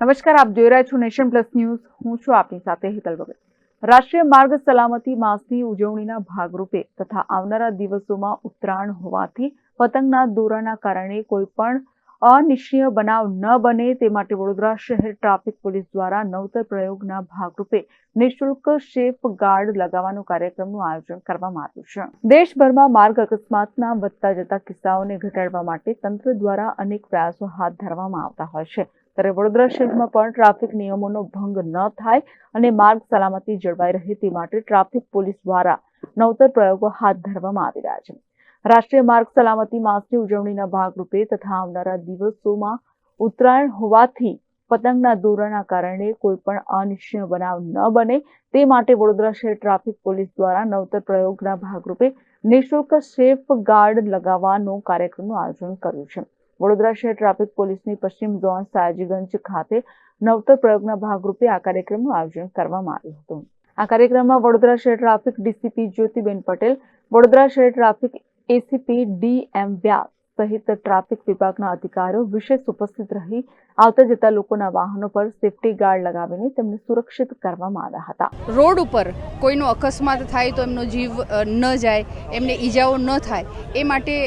નમસ્કાર, આપ જોઈ રહ્યા છો નેશન પ્લસ ન્યૂઝ. હું છું આપની સાથે હિતલ ભગત. રાષ્ટ્રીય માર્ગ સલામતી માસની ઉજવણીના ભાગરૂપે તથા આવનારા દિવસોમાં ઉત્તરાયણ હોવાથી પતંગના દોરાના કારણે કોઈ પણ અનિશ્ચય બનાવ ન બને તે માટે વડોદરા શહેર ટ્રાફિક પોલીસ દ્વારા નવતર પ્રયોગના ભાગરૂપે નિઃશુલ્ક સેફ ગાર્ડ લગાવવાનો કાર્યક્રમનું આયોજન કરવામાં આવ્યું છે. દેશભરમાં માર્ગ અકસ્માતના વધતા જતા કિસ્સાઓને ઘટાડવા માટે તંત્ર દ્વારા અનેક પ્રયાસો હાથ ધરવામાં આવતા હોય છે. ત્યારે વડોદરા શહેરમાં પણ ટ્રાફિક નિયમોનો ભંગ ન થાય અને માર્ગ સલામતી જળવાઈ રહે તે માટે ટ્રાફિક પોલીસ દ્વારા નવતર પ્રયોગો હાથ ધરવામાં આવી રહ્યા છે. રાષ્ટ્રીય માર્ગ સલામતી માસની ઉજવણીના ભાગરૂપે તથા આવનારા દિવસોમાં ઉત્તરાયણ હોવાથી પતંગના દોરાના કારણે કોઈ પણ અનિશ્ચિય બનાવ ન બને તે માટે વડોદરા શહેર ટ્રાફિક પોલીસ દ્વારા નવતર પ્રયોગના ભાગરૂપે નિઃશુલ્ક સેફ ગાર્ડ લગાવવાનો કાર્યક્રમનું આયોજન કર્યું છે. વડોદરા શહેર ટ્રાફિક પોલીસની પશ્ચિમ ઝોન સાયાજીગંજ ખાતે નવતર પ્રયોગના ભાગરૂપે આ કાર્યક્રમનું આયોજન કરવામાં આવ્યું હતું. આ કાર્યક્રમમાં વડોદરા શહેર ટ્રાફિક ડીસીપી જ્યોતિબેન પટેલ, વડોદરા શહેર traffic ACP D M Vyas સહિત ટ્રાફિક વિભાગના અધિકારીઓ વિશેષ ઉપસ્થિત રહી આવતા જતા લોકોના વાહનો પર સેફટી ગાર્ડ લગાવીને તેમને સુરક્ષિત કરવામાં આવ્યા હતા. રોડ ઉપર કોઈનો અકસ્માત થાય તો એમનો જીવ ન જાય, એમને ઈજાઓ ન થાય, એ માટે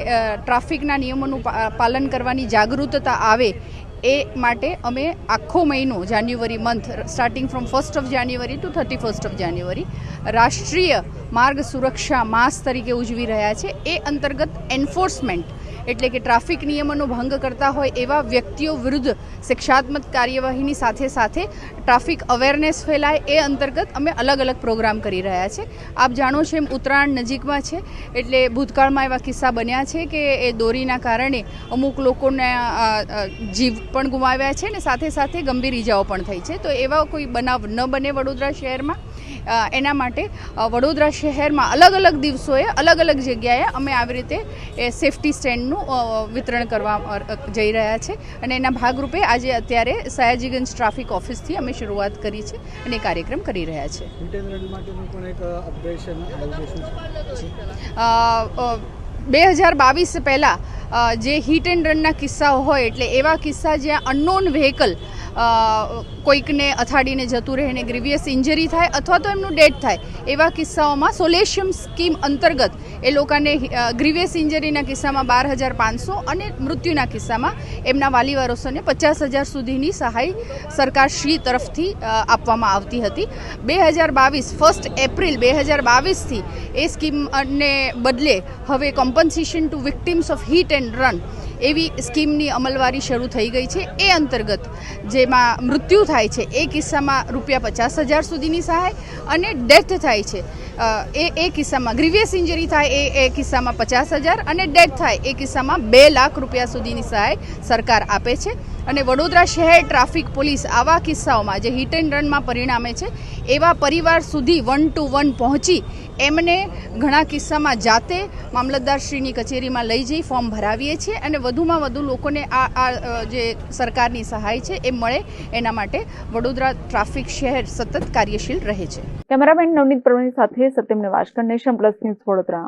ટ્રાફિકના નિયમોનું પાલન કરવાની જાગૃતતા આવે એ માટે અમે આખો મહિનો January month starting from first of January to thirty first of January રાષ્ટ્રીય માર્ગ સુરક્ષા માસ તરીકે ઉજવી રહ્યા છે. એ અંતર્ગત એન્ફોર્સમેન્ટ એટલે કે ટ્રાફિક નિયમોનો ભંગ કરતા હોય એવા વ્યક્તિઓ વિરુદ્ધ શિક્ષાત્મક કાર્યવાહીની સાથે સાથે ટ્રાફિક અવેરનેસ ફેલાય. એ અંતર્ગત અમે અલગ અલગ પ્રોગ્રામ કરી રહ્યા છે. આપ જાણો છો એમ ઉત્તરાયણ નજીકમાં છે. એટલે ભૂતકાળમાં એવા કિસ્સા બન્યા છે કે એ દોરીના કારણે અમુક લોકોને જીવ પણ ગુમાવ્યા છે ને સાથે સાથે ગંભીર ઈજાઓ પણ થઈ છે. તો એવા કોઈ બનાવ ન બને વડોદરા શહેરમાં? એના માટે વડોદરા શહેરમાં અલગ અલગ દિવસોએ અલગ અલગ જગ્યાએ અમે આવી રીતે એ સેફટી સ્ટેન્ડનું વિતરણ કરવા જઈ રહ્યા છે. અને એના ભાગરૂપે આજે અત્યારે સયાજીગંજ ટ્રાફિક ઓફિસથી અમે શરૂઆત કરી છે અને કાર્યક્રમ કરી રહ્યા છે. બે હજાર બાવીસ પહેલાં જે હિટ એન્ડ રનના કિસ્સાઓ હોય એટલે એવા કિસ્સા જ્યાં અનનોન વ્હીકલ કોઈકને અથાડીને જતું રહે ને ગ્રીવિયસ ઇન્જરી થાય અથવા તો એમનું ડેથ થાય, એવા કિસ્સાઓમાં સોલેશિયમ સ્કીમ અંતર્ગત એ લોકોને ગ્રીવિયસ ઇન્જરીના કિસ્સામાં બાર હજાર પાંચસો અને મૃત્યુના કિસ્સામાં એમના વાલી વારસોને પચાસ હજાર સુધીની સહાય સરકારશ્રી તરફથી આપવામાં આવતી હતી. બે હજાર બાવીસ ફર્સ્ટ એપ્રિલ બે હજાર બાવીસથી એ સ્કીમને બદલે હવે compensation to victims of hit and run એવી સ્કીમની અમલવારી શરૂ થઈ ગઈ છે. એ અંતર્ગત જેમાં મૃત્યુ થાય છે, એ કિસ્સામાં રૂપિયા પચાસ હજાર સુધીની સહાય અને ડેથ થાય છે. એ એ કિસ્સામાં ગ્રીવિયસ ઇન્જરી થાય, એ એ કિસ્સામાં પચાસ હજાર અને ડેથ થાય, એ કિસ્સામાં બે લાખ રૂપિયા સુધીની સહાય સરકાર આપે છે. અને વડોદરા શહેર ટ્રાફિક પોલીસ આવા કિસ્સાઓમાં જે હિટ એન્ડ રનમાં પરિણામે છે, એવા પરિવાર સુધી વન ટુ વન પહોંચી એમને ઘણા કિસ્સામાં જાતે મામલતદારશ્રીની કચેરીમાં લઈ જઈ ફોર્મ ભરાવીએ છીએ અને વધુમાં વધુ લોકોને આ આ જે સરકારની સહાય છે એ મળે એના માટે વડોદરા ટ્રાફિક શહેર સતત કાર્યશીલ રહે છે. કેમેરામેન નવનીત પ્રવીણ સાથે Satyam Nivaskar nation plus news Vadodara.